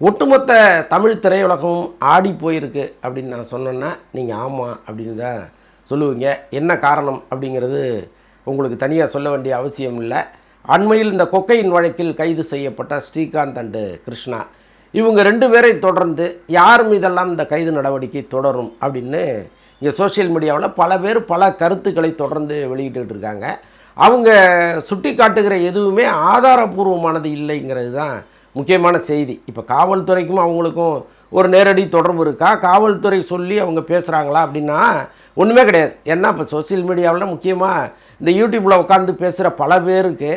ஒட்டுமொத்த தமிழ் திரையுலகமும் ஆடி போயிருக்கு அப்படின்னு நான் சொன்னேன்னா நீங்கள் ஆமாம் அப்படின்னு தான் சொல்லுவீங்க. என்ன காரணம் அப்படிங்கிறது உங்களுக்கு தனியாக சொல்ல வேண்டிய அவசியம் இல்லை. அண்மையில் இந்த கொக்கையின் வழக்கில் கைது செய்யப்பட்ட ஸ்ரீகாந்த் அண்டு கிருஷ்ணா. இவங்க ரெண்டு பேரை தொடர்ந்து யார் மீதெல்லாம் இந்த கைது நடவடிக்கை தொடரும் அப்படின்னு இங்கே சோஷியல் மீடியாவில் பல பேர் பல கருத்துக்களை தொடர்ந்து வெளியிட்டு இருக்காங்க. அவங்க சுட்டி காட்டுகிற எதுவுமே ஆதாரபூர்வமானது இல்லைங்கிறது தான் முக்கியமான செய்தி. இப்போ காவல்துறைக்கும் அவங்களுக்கும் ஒரு நேரடி தொடர்பு இருக்கா? காவல்துறை சொல்லி அவங்க பேசுகிறாங்களா அப்படின்னா ஒன்றுமே கிடையாது. ஏன்னா இப்போ சோஷியல் மீடியாவில் முக்கியமாக இந்த யூடியூப்பில் உட்காந்து பேசுகிற பல பேருக்கு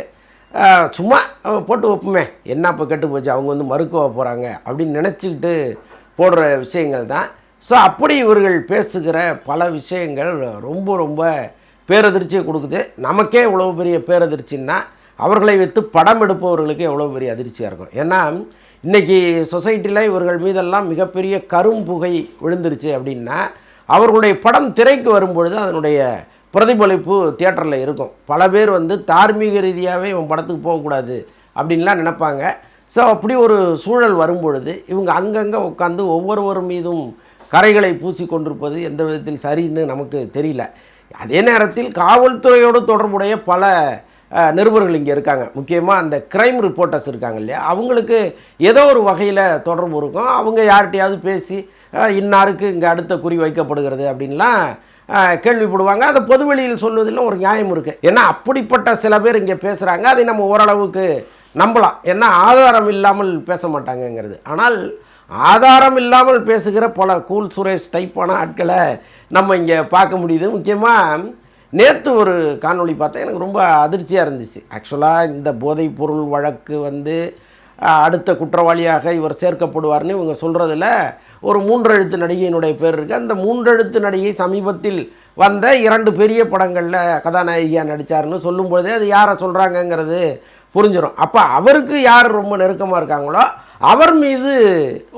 சும்மா போட்டு வைப்போமே. என்ன இப்போ கெட்டு போச்சு? அவங்க வந்து மறுக்க போகிறாங்க அப்படின்னு நினச்சிக்கிட்டு போடுற விஷயங்கள் தான். ஸோ அப்படி இவர்கள் பேசுகிற பல விஷயங்கள் ரொம்ப ரொம்ப பேரதிர்ச்சியை கொடுக்குது. நமக்கே இவ்வளோ பெரிய பேரதிர்ச்சின்னா அவர்களை வைத்து படம் எடுப்பவர்களுக்கு எவ்வளோ பெரிய அதிர்ச்சியாக இருக்கும். ஏன்னா இன்றைக்கி சொசைட்டியில் இவர்கள் மீதெல்லாம் மிகப்பெரிய கரும்புகை விழுந்துருச்சு அப்படின்னா அவர்களுடைய படம் திரைக்கு வரும்பொழுது அதனுடைய பிரதிபலிப்பு தியேட்டரில் இருக்கும். பல பேர் வந்து தார்மீக ரீதியாகவே இவன் படத்துக்கு போகக்கூடாது அப்படின்லாம் நினைப்பாங்க. ஸோ அப்படி ஒரு சூழல் வரும்பொழுது இவங்க அங்கங்கே உட்காந்து ஒவ்வொருவர் மீதும் கரைகளை பூசி கொண்டிருப்பது எந்த விதத்தில் சரின்னு நமக்கு தெரியல. அதே நேரத்தில் காவல்துறையோடு தொடர்புடைய பல நிருபர்கள் இங்கே இருக்காங்க. முக்கியமாக அந்த கிரைம் ரிப்போர்ட்டர்ஸ் இருக்காங்க இல்லையா? அவங்களுக்கு ஏதோ ஒரு வகையில் தொடர்பு இருக்கும். அவங்க யார்கிட்டையாவது பேசி இன்னாருக்கு இங்கே அடுத்த குறி வைக்கப்படுகிறது அப்படின்லாம் கேள்விப்படுவாங்க. அதை பொதுவெளியில் சொல்வதில் ஒரு நியாயம் இருக்குது ஏன்னா அப்படிப்பட்ட சில பேர் இங்கே பேசுகிறாங்க அதை நம்ம ஓரளவுக்கு நம்பலாம். ஏன்னா ஆதாரம் இல்லாமல் பேச மாட்டாங்கங்கிறது. ஆனால் ஆதாரம் இல்லாமல் பேசுகிற பல கூல் சுரேஷ் டைப்பான ஆட்களை நம்ம இங்கே பார்க்க முடியுது. முக்கியமாக நேற்று ஒரு காணொளி பார்த்தேன். எனக்கு ரொம்ப அதிர்ச்சியாக இருந்துச்சு. ஆக்சுவலாக இந்த போதைப் பொருள் வழக்கு வந்து அடுத்த குற்றவாளியாக இவர் சேர்க்கப்படுவார்னு இவங்க சொல்கிறதுல ஒரு மூன்றெழுத்து நடிகையினுடைய பேர் இருக்குது அந்த மூன்றெழுத்து நடிகை சமீபத்தில் வந்த இரண்டு பெரிய படங்களில் கதாநாயகியாக நடித்தாருன்னு சொல்லும்பொழுதே அது யாரை சொல்கிறாங்கங்கிறது புரிஞ்சிடும் அப்போ அவருக்கு யார் ரொம்ப நெருக்கமாக இருக்காங்களோ அவர் மீது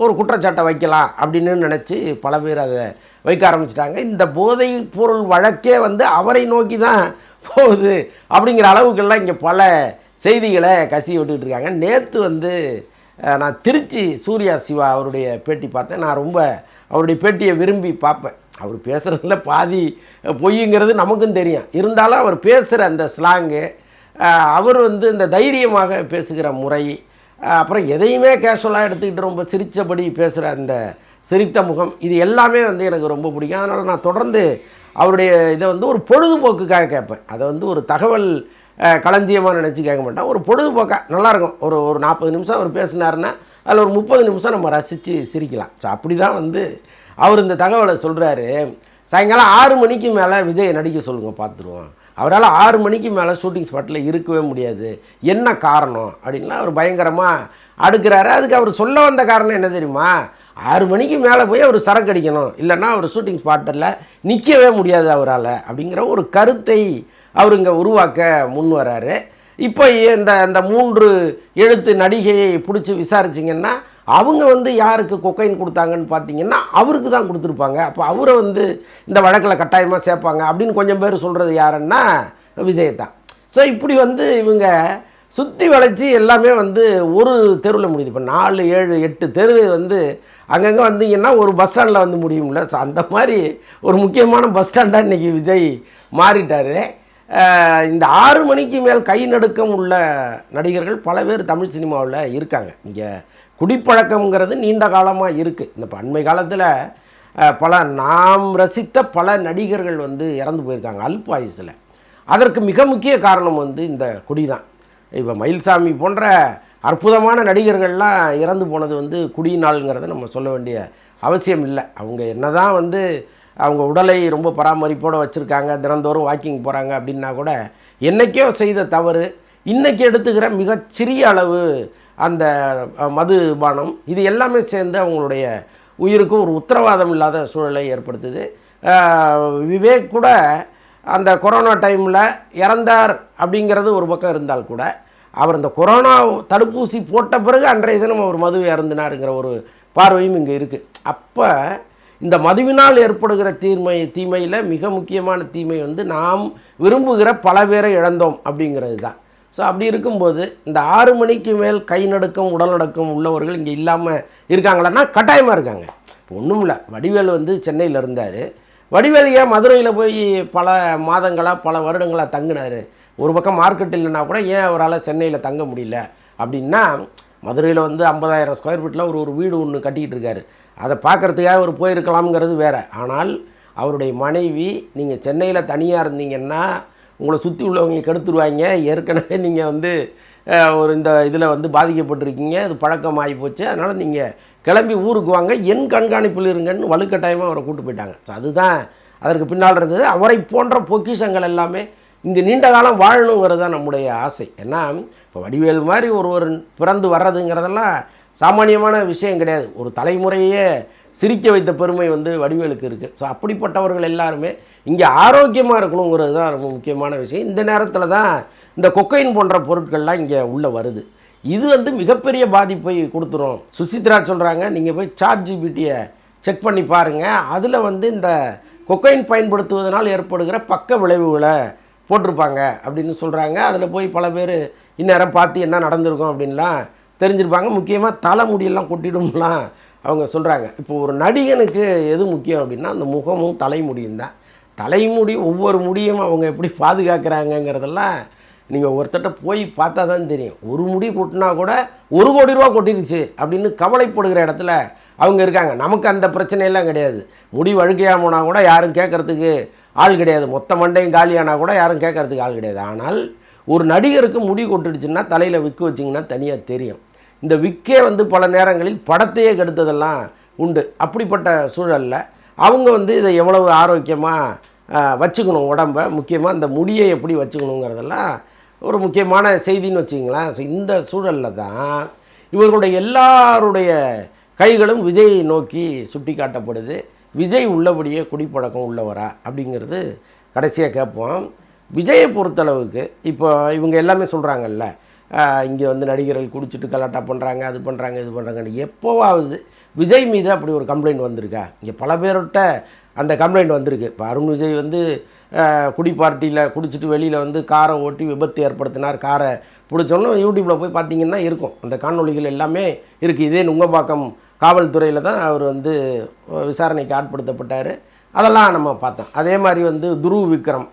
ஒரு குற்றச்சாட்டை வைக்கலாம் அப்படின்னு நினச்சி பல பேர் அதை வைக்க ஆரம்பிச்சிட்டாங்க. இந்த போதை பொருள் வழக்கே வந்து அவரை நோக்கி தான் போகுது அப்படிங்கிற அளவுக்கெல்லாம் இங்கே பல செய்திகளை கசி விட்டுக்கிட்டு இருக்காங்க. நேற்று வந்து நான் திருச்சி சூர்யா சிவா அவருடைய பேட்டி பார்த்தேன். நான் ரொம்ப அவருடைய பேட்டியை விரும்பி பார்ப்பேன். அவர் பேசுகிறதுல பாதி பொய்ங்கிறது நமக்கும் தெரியும். இருந்தாலும் அவர் பேசுகிற அந்த ஸ்லாங்கு அவர் வந்து இந்த தைரியமாக பேசுகிற முறை அப்புறம் எதையுமே கேஷுவலாக எடுத்துக்கிட்டு ரொம்ப சிரித்தபடி பேசுகிற அந்த சிரித்த முகம் இது எல்லாமே வந்து எனக்கு ரொம்ப பிடிக்கும். அதனால் நான் தொடர்ந்து அவருடைய இதை வந்து ஒரு பொழுதுபோக்குக்காக கேட்பேன். அதை வந்து ஒரு தகவல் களஞ்சியமாக நினச்சி கேட்க மாட்டேன். ஒரு பொழுதுபோக்காக நல்லாயிருக்கும். ஒரு ஒரு நாற்பது நிமிஷம் அவர் பேசினாருன்னா அதில் ஒரு முப்பது நிமிஷம் நம்ம ரசித்து சிரிக்கலாம். ஸோ அப்படி தான் வந்து அவர் இந்த தகவலை சொல்கிறாரு சாயங்காலம் ஆறு மணிக்கு மேலே விஜய் நடிக்க சொல்லுங்கள் பார்த்துருவோம். அவரால் ஆறு மணிக்கு மேலே ஷூட்டிங் ஸ்பாட்டில் இருக்கவே முடியாது. என்ன காரணம்? அப்படின்லாம் அவர் பயங்கரமாக அடுக்கிறாரு. அதுக்கு அவர் சொல்ல வந்த காரணம் என்ன தெரியுமா? ஆறு மணிக்கு மேலே போய் அவர் சரக்கு அடிக்கணும். இல்லைன்னா அவர் ஷூட்டிங் ஸ்பாட்டில் நிற்கவே முடியாது அவரால் அப்படிங்கிற ஒரு கருத்தை அவர் இங்கே உருவாக்க முன் வராரு. இப்போ இந்த இந்த மூன்று எழுத்து நடிகையை பிடிச்சி விசாரிச்சிங்கன்னா அவங்க வந்து யாருக்கு கொக்கைன் கொடுத்தாங்கன்னு பார்த்தீங்கன்னா அவருக்கு தான் கொடுத்துருப்பாங்க. அப்போ அவரை வந்து இந்த வழக்கில் கட்டாயமாக சேர்ப்பாங்க அப்படின்னு கொஞ்சம் பேர் சொல்கிறது யாருன்னா விஜய் தான் ஸோ இப்படி வந்து இவங்க சுற்றி வளைச்சி எல்லாமே வந்து ஒரு தெருவில் முடியுது. இப்போ நாலு ஏழு எட்டு தெரு வந்து அங்கங்கே வந்தீங்கன்னா ஒரு பஸ் ஸ்டாண்டில் வந்து முடியும்ல. ஸோ அந்த மாதிரி ஒரு முக்கியமான பஸ் ஸ்டாண்டாக இன்றைக்கி விஜய் மாறிட்டார். இந்த ஆறு மணிக்கு மேல் கை நடுக்கம் உள்ள நடிகர்கள் பல பேர் தமிழ் சினிமாவில் இருக்காங்க. இங்கே குடிப்பழக்கம்ங்கிறது நீண்ட காலமாக இருக்குது இந்த இப்ப அண்மை காலத்தில் பல நாம் ரசித்த பல நடிகர்கள் வந்து இறந்து போயிருக்காங்க அல்ப வயசில். அதற்கு மிக முக்கிய காரணம் வந்து இந்த குடி தான் இப்போ மயில்சாமி போன்ற அற்புதமான நடிகர்கள்லாம் இறந்து போனது வந்து குடியினாளுங்கிறத நம்ம சொல்ல வேண்டிய அவசியம் இல்லை. அவங்க என்ன தான் வந்து அவங்க உடலை ரொம்ப பராமரிப்போடு வச்சுருக்காங்க தினந்தோறும் வாக்கிங் போகிறாங்க அப்படின்னா கூட என்னைக்கோ செய்த தவறு இன்றைக்கி எடுத்துக்கிற மிகச்சிறிய அளவு அந்த மது பானம் இது எல்லாமே சேர்ந்து அவங்களுடைய உயிருக்கு ஒரு உத்தரவாதம் இல்லாத சூழலை ஏற்படுத்துது. விவேக் கூட அந்த கொரோனா டைமில் இறந்தார் அப்படிங்கிறது ஒரு பக்கம் இருந்தால் கூட அவர் இந்த கொரோனா தடுப்பூசி போட்ட பிறகு அன்றைய தினம் அவர் மது இறந்தினாருங்கிற ஒரு பார்வையும் இங்கே இருக்குது அப்போ இந்த மதுவினால் ஏற்படுகிற தீமை தீமையில் மிக முக்கியமான தீமை வந்து நாம் விரும்புகிற பல பேரை இழந்தோம் அப்படிங்கிறது தான். ஸோ அப்படி இருக்கும்போது இந்த ஆறு மணிக்கு மேல் கை நடுக்கம் உடல் நடுக்கம் உள்ளவர்கள் இங்கே இல்லாமல் இருக்காங்களான்னா கட்டாயமாக இருக்காங்க. இப்போ ஒன்றும் இல்லை. வடிவேல் வந்து சென்னையில் இருந்தார். வடிவேல் ஏன் மதுரையில் போய் பல மாதங்களாக பல வருடங்களாக தங்கினார்? ஒரு பக்கம் மார்க்கெட் இல்லைன்னா கூட ஏன் அவரால் சென்னையில் தங்க முடியல? அப்படின்னா மதுரையில் வந்து ஐம்பதாயிரம் ஸ்கொயர் ஃபீட்டில் ஒரு ஒரு வீடு ஒன்று கட்டிக்கிட்டு இருக்காரு. அதை பார்க்குறதுக்காக அவர் போயிருக்கலாம்ங்கிறது வேறு. ஆனால் அவருடைய மனைவி நீங்கள் சென்னையில் தனியாக இருந்தீங்கன்னா உங்களை சுற்றி உள்ளவங்க கெடுத்துருவாங்க. ஏற்கனவே நீங்கள் வந்து ஒரு இந்த இதில் வந்து பாதிக்கப்பட்டிருக்கீங்க. அது பழக்கமாகி போச்சு. அதனால் நீங்கள் கிளம்பி ஊருக்கு வாங்க. என் கண்காணிப்பில் இருங்கன்னு வலுக்கட்டாயமாக அவரை கூட்டு போயிட்டாங்க. ஸோ அதுதான் அதற்கு பின்னால் இருந்தது. அவரை போன்ற பொக்கிஷங்கள் எல்லாமே இங்கே நீண்ட காலம் வாழணுங்கிறது தான் நம்முடைய ஆசை. ஏன்னா இப்போ வடிவேல் மாதிரி ஒருவர் பிறந்து வர்றதுங்கிறதெல்லாம் சாமானியமான விஷயம் கிடையாது. ஒரு தலைமுறையே சிரிக்க வைத்த பெருமை வந்து வடிவேலுக்கு இருக்குது ஸோ அப்படிப்பட்டவர்கள் எல்லாருமே இங்கே ஆரோக்கியமாக இருக்கணுங்கிறது தான் ரொம்ப முக்கியமான விஷயம். இந்த நேரத்தில் தான் இந்த கொக்கைன் போன்ற பொருட்கள்லாம் இங்கே உள்ளே வருது. இது வந்து மிகப்பெரிய பாதிப்பை கொடுத்துரும். சுசித்ரா சொல்கிறாங்க நீங்கள் போய் சாட் ஜிபிடியை செக் பண்ணி பாருங்கள் அதில் வந்து இந்த கொக்கைன் பயன்படுத்துவதனால் ஏற்படுகிற பக்க விளைவுகளை போட்டிருப்பாங்க அப்படின்னு சொல்கிறாங்க அதில் போய் பல பேர் இந்நேரம் பார்த்து என்ன நடந்திருக்கும் அப்படின்லாம் தெரிஞ்சிருப்பாங்க. முக்கியமாக தலைமுடியெல்லாம் கொட்டிடும்லாம் அவங்க சொல்கிறாங்க இப்போ ஒரு நடிகனுக்கு எது முக்கியம் அப்படின்னா அந்த முகமும் தலைமுடியும் தான். தலைமுடி ஒவ்வொரு முடியும் அவங்க எப்படி பாதுகாக்கிறாங்கங்கிறதெல்லாம் நீங்கள் ஒருத்தட்ட போய் பார்த்தா தான் தெரியும். ஒரு முடி கொட்டினா கூட ஒரு கோடி ரூபா கொட்டிருச்சு அப்படின்னு கவலைப்படுகிற இடத்துல அவங்க இருக்காங்க. நமக்கு அந்த பிரச்சனையெல்லாம் கிடையாது. முடி வழுக்கையாக போனால் கூட யாரும் கேட்குறதுக்கு ஆள் கிடையாது. மொத்த மண்டையும் காலியானா கூட யாரும் கேட்குறதுக்கு ஆள் கிடையாது. ஆனால் ஒரு நடிகருக்கு முடி கொட்டுடுச்சுன்னா தலையில் விக்கு வச்சிங்கன்னா தனியாக தெரியும். இந்த விக்கே வந்து பல நேரங்களில் படத்தையே கெடுத்ததெல்லாம் உண்டு. அப்படிப்பட்ட சூழலில் அவங்க வந்து இதை எவ்வளவு ஆரோக்கியமாக வச்சுக்கணும் உடம்ப. முக்கியமாக இந்த முடியை எப்படி வச்சுக்கணுங்கிறதெல்லாம் ஒரு முக்கியமான செய்தின்னு வச்சுங்களேன் ஸோ இந்த சூழலில் தான் இவர்களுடைய எல்லாருடைய கைகளும் விஜயை நோக்கி சுட்டி காட்டப்படுது விஜய் உள்ளபடியே குடிப்பழக்கம் உள்ளவரா அப்படிங்கிறது கடைசியாக கேட்போம். விஜயை பொறுத்தளவுக்கு இப்போ இவங்க எல்லாமே சொல்கிறாங்கல்ல இங்கே வந்து நடிகர்கள் குடிச்சிட்டு கலாட்டா பண்ணுறாங்க அது பண்ணுறாங்க இது பண்ணுறாங்கன்னு எப்போவாவது விஜய் மீது அப்படி ஒரு கம்ப்ளைண்ட் வந்திருக்கா? இங்கே பல பேர்கிட்ட அந்த கம்ப்ளைண்ட் வந்திருக்கு. இப்போ அருண் விஜய் வந்து குடி பார்ட்டியில் குடிச்சிட்டு வெளியில் வந்து காரை ஓட்டி விபத்து ஏற்படுத்தினார். காரை பிடிச்சோன்னு யூடியூப்பில் போய் பார்த்தீங்கன்னா இருக்கும். அந்த காணொலிகள் எல்லாமே இருக்குது இதே நுங்கம்பாக்கம் காவல்துறையில் தான் அவர் வந்து விசாரணைக்கு ஆட்படுத்தப்பட்டார். அதெல்லாம் நம்ம பார்த்தோம். அதே மாதிரி வந்து துருவ் விக்ரம்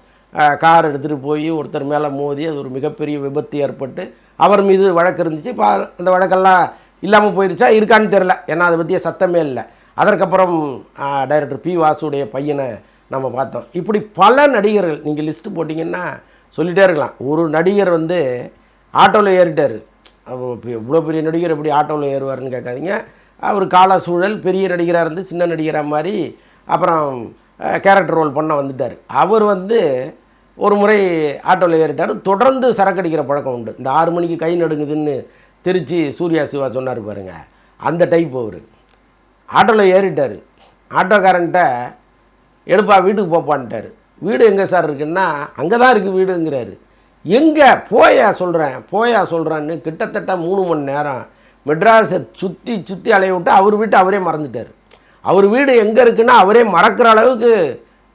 கார் எடுத்துகிட்டு போய் ஒருத்தர் மேலே மோதி அது ஒரு மிகப்பெரிய விபத்து ஏற்பட்டு அவர் மீது வழக்கு இருந்துச்சு. இப்போ அந்த வழக்கெல்லாம் இல்லாமல் போயிருச்சா? இருக்கான்னு தெரில ஏன்னா அதை பற்றிய சத்தமே இல்லை. அதற்கப்புறம் டைரக்டர் பி வாசுடைய பையனை நம்ம பார்த்தோம். இப்படி பல நடிகர்கள் நீங்கள் லிஸ்ட்டு போட்டிங்கன்னா சொல்லிகிட்டே இருக்கலாம். ஒரு நடிகர் வந்து ஆட்டோவில் ஏறிட்டார். இவ்வளோ பெரிய நடிகர் எப்படி ஆட்டோவில் ஏறுவார்னு கேட்காதீங்க. அவர் கால சூழல் பெரிய நடிகராக இருந்து சின்ன நடிகராக மாதிரி அப்புறம் கேரக்டர் ரோல் பண்ண வந்துட்டார். அவர் வந்து ஒரு முறை ஆட்டோவில் ஏறிட்டார். தொடர்ந்து சரக்கு அடிக்கிற பழக்கம் உண்டு. இந்த ஆறு மணிக்கு கை நடுங்குதுன்னு திருச்சி சூர்யா சிவா சொன்னார் பாருங்கள் அந்த டைப் அவர். ஆட்டோவில் ஏறிட்டார். ஆட்டோக்காரன்ட்ட எடுப்பா வீட்டுக்கு போப்பான்ட்டார். வீடு எங்கே சார் இருக்குன்னா அங்கே தான் இருக்குது வீடுங்கிறாரு. எங்கே போயா சொல்கிறேன் போயா சொல்கிறான்னு கிட்டத்தட்ட மூணு மணி நேரம் மெட்ராஸை சுற்றி சுற்றி அலைய விட்டு அவர் வீட்டை அவரே மறந்துட்டார். அவர் வீடு எங்கே இருக்குன்னா அவரே மறக்கிற அளவுக்கு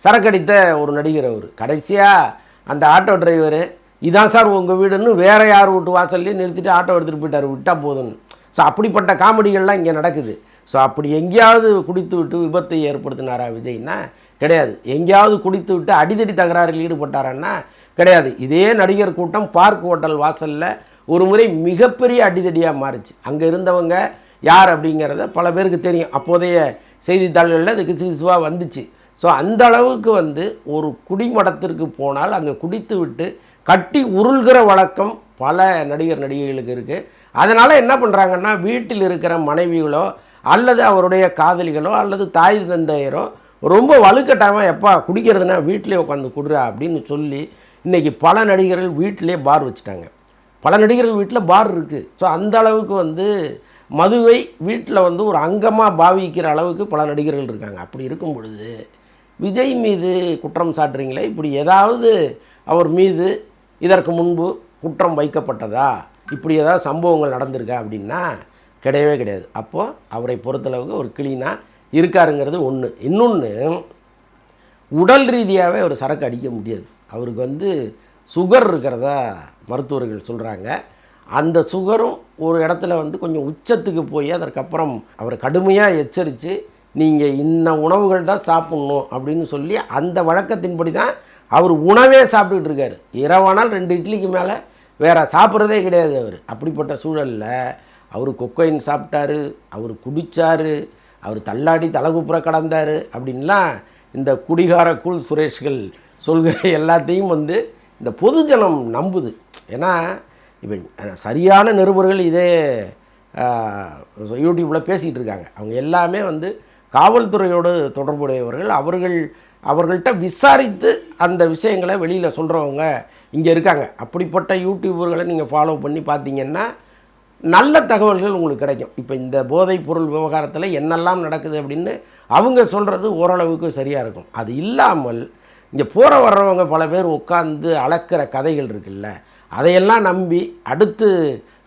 சரக்கடித்த ஒரு நடிகர் அவர். கடைசியாக அந்த ஆட்டோ டிரைவரு இதான் சார் உங்கள் வீடுன்னு வேறு யார் வீட்டு வாசல்லையும் நிறுத்திட்டு ஆட்டோ எடுத்துகிட்டு போயிட்டார் விட்டால் போதும்னு. ஸோ அப்படிப்பட்ட காமெடிகள்லாம் இங்கே நடக்குது. ஸோ அப்படி எங்கேயாவது குடித்து விட்டு விபத்தை ஏற்படுத்தினாரா விஜய்னா கிடையாது. எங்கேயாவது குடித்து விட்டு அடிதடி தகராறில் ஈடுபட்டாரான்னா கிடையாது. இதே நடிகர் கூட்டம் பார்க் ஹோட்டல் வாசலில் ஒரு முறை மிகப்பெரிய அடிதடியாக மாறுச்சு. அங்கே இருந்தவங்க யார் அப்படிங்கிறத பல பேருக்கு தெரியும். அப்போதைய செய்தித்தாள்களில் அது கிசு கிசுவாக வந்துச்சு. ஸோ அந்த அளவுக்கு வந்து ஒரு குடிமடத்திற்கு போனால் அங்கே குடித்து விட்டு கட்டி உருள்கிற வழக்கம் பல நடிகர் நடிகைகளுக்கு இருக்குது அதனால் என்ன பண்ணுறாங்கன்னா வீட்டில் இருக்கிற மனைவிகளோ அல்லது அவருடைய காதலிகளோ அல்லது தாய் தந்தையரோ ரொம்ப வலுக்கட்டாமல் எப்பா குடிக்கிறதுனா வீட்டிலே உட்காந்து குடுறா அப்படின்னு சொல்லி இன்றைக்கி பல நடிகர்கள் வீட்டிலே பார் வச்சுட்டாங்க. பல நடிகர்கள் வீட்டில் பார் இருக்குது ஸோ அந்த அளவுக்கு வந்து மதுவை வீட்டில் வந்து ஒரு அங்கமாக பாவிக்கிற அளவுக்கு பல நடிகர்கள் இருக்காங்க. அப்படி இருக்கும் பொழுது விஜய் மீது குற்றம் சாட்டுறீங்களே? இப்படி ஏதாவது அவர் மீது இதற்கு முன்பு குற்றம் வைக்கப்பட்டதா? இப்படி ஏதாவது சம்பவங்கள் நடந்திருக்கா அப்படின்னா கிடையவே கிடையாது. அப்போது அவரை பொறுத்தளவுக்கு ஒரு க்ளீனாக இருக்காருங்கிறது ஒன்று இன்னொன்று உடல் ரீதியாகவே அவர் சரக்கு அடிக்க முடியாது. அவருக்கு வந்து சுகர் இருக்கிறதா மருத்துவர்கள் சொல்கிறாங்க அந்த சுகரும் ஒரு இடத்துல வந்து கொஞ்சம் உச்சத்துக்கு போய் அதற்கப்புறம் அவரை கடுமையாக எச்சரித்து நீங்கள் இன்ன உணவுகள் தான் சாப்பிட்ணும் அப்படின்னு சொல்லி அந்த வழக்கத்தின்படி தான் அவர் உணவே சாப்பிட்டுக்கிட்டு இருக்காரு. இரவானால் ரெண்டு இட்லிக்கு மேலே வேறு சாப்பிட்றதே கிடையாது அவர். அப்படிப்பட்ட சூழலில் அவர் கொக்கைன் சாப்பிட்டாரு அவர் குடித்தார் அவர் தள்ளாடி தலகுப்புற கடந்தார் அப்படின்லாம் இந்த குடிகார கூல் சுரேஷ்கள் சொல்கிற எல்லாத்தையும் வந்து இந்த பொதுஜனம் நம்புது. ஏன்னா இப்போ சரியான நிருபர்கள் இதே யூடியூப்பில் பேசிகிட்டு இருக்காங்க. அவங்க எல்லாமே வந்து காவல்துறையோடு தொடர்புடையவர்கள். அவர்கள் அவர்கள்ட்ட விசாரித்து அந்த விஷயங்களை வெளியில் சொல்கிறவங்க இங்கே இருக்காங்க. அப்படிப்பட்ட யூடியூபர்களை நீங்கள் ஃபாலோ பண்ணி பார்த்தீங்கன்னா நல்ல தகவல்கள் உங்களுக்கு கிடைக்கும். இப்போ இந்த போதைப் பொருள் விவகாரத்தில் என்னெல்லாம் நடக்குது அப்படின்னு அவங்க சொல்கிறது ஓரளவுக்கு சரியாக இருக்கும். அது இல்லாமல் இங்கே போகிற வர்றவங்க பல பேர் உட்காந்து அளக்கிற கதைகள் இருக்குல்ல அதையெல்லாம் நம்பி அடுத்து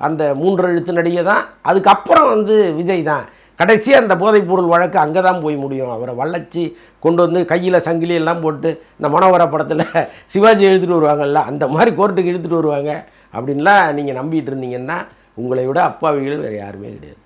அந்த மூன்று எழுத்து நடிகை தான் அதுக்கப்புறம் வந்து விஜய் தான். கடைசியாக அந்த போதைப் பொருள் வழக்கு அங்கே தான் போய் முடியும். அவரை வளைச்சி கொண்டு வந்து கையில் சங்கிலி எல்லாம் போட்டு இந்த மனோவர படத்தில் சிவாஜி எழுதிட்டு வருவாங்கல்ல அந்த மாதிரி கோர்ட்டுக்கு இழுத்துட்டு வருவாங்க. அப்படின்லாம் நீங்கள் நம்பிட்டு இருந்தீங்கன்னா உங்களை விட அப்பாவிகள் வேறு யாருமே கிடையாது.